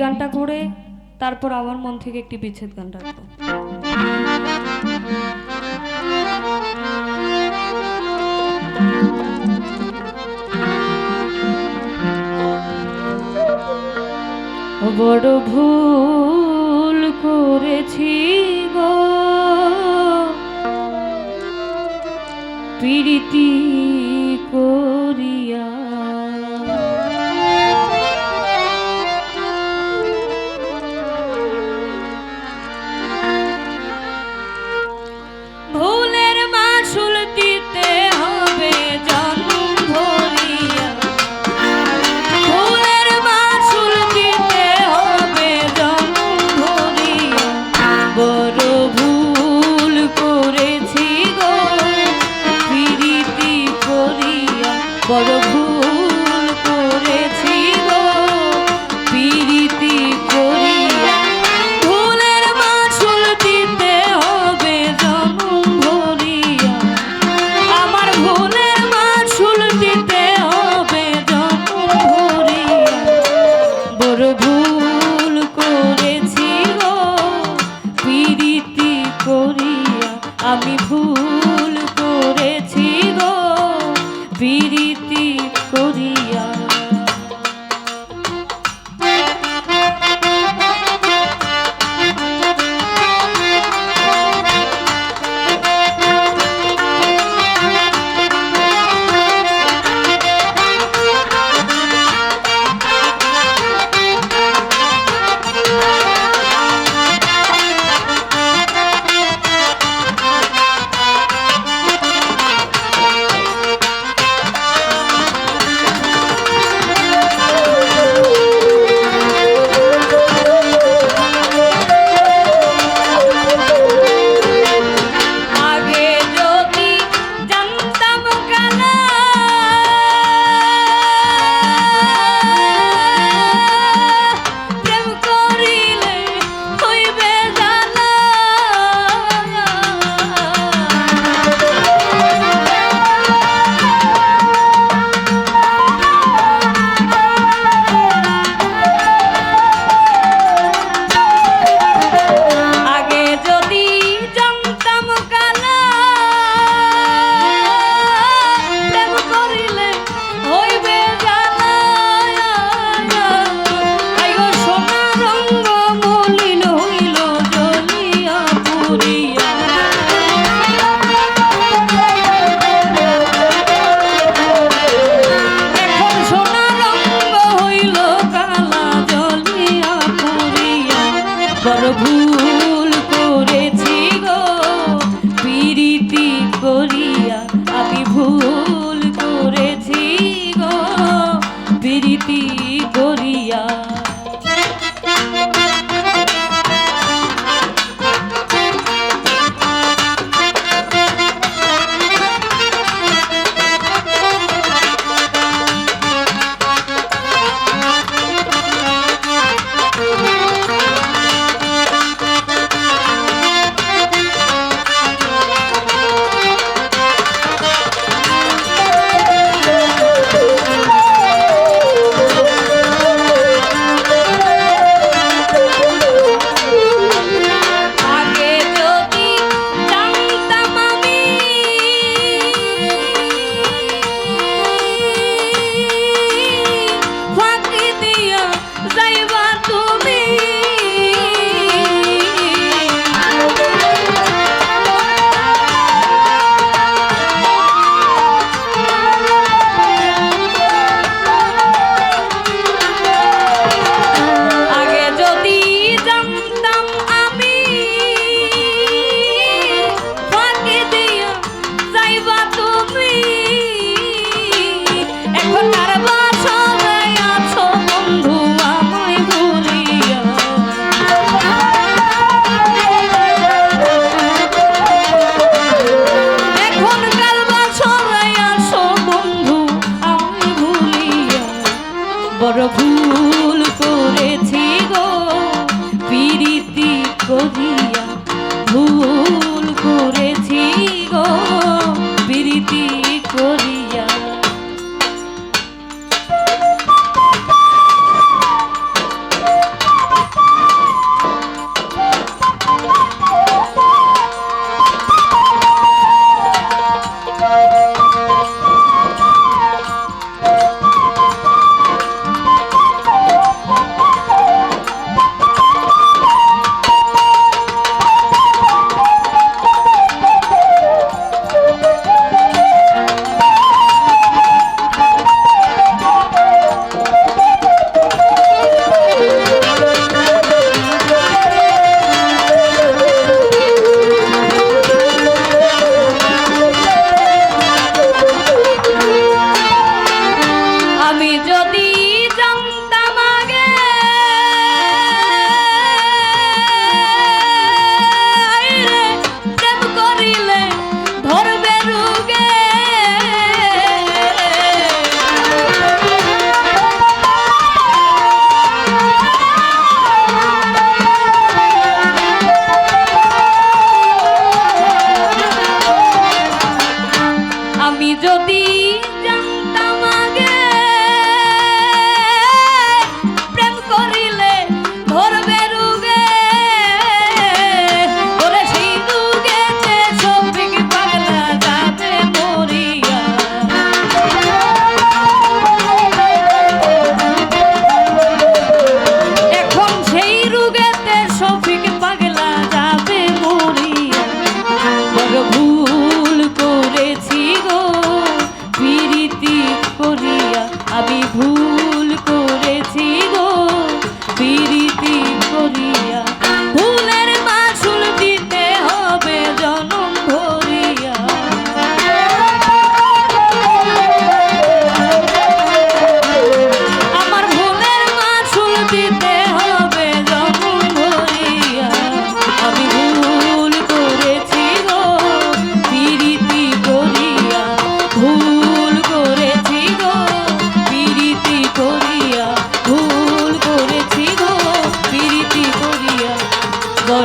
গানটা করে তারপর আমার মন থেকে একটি বিচ্ছেদ গান রাখব বড় ভুল করেছি গো। প্রীতি করিয়া 我的梦 beat it বড় ভুল করেছি গো পিরিতি করিয়া ভুল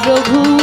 রঘু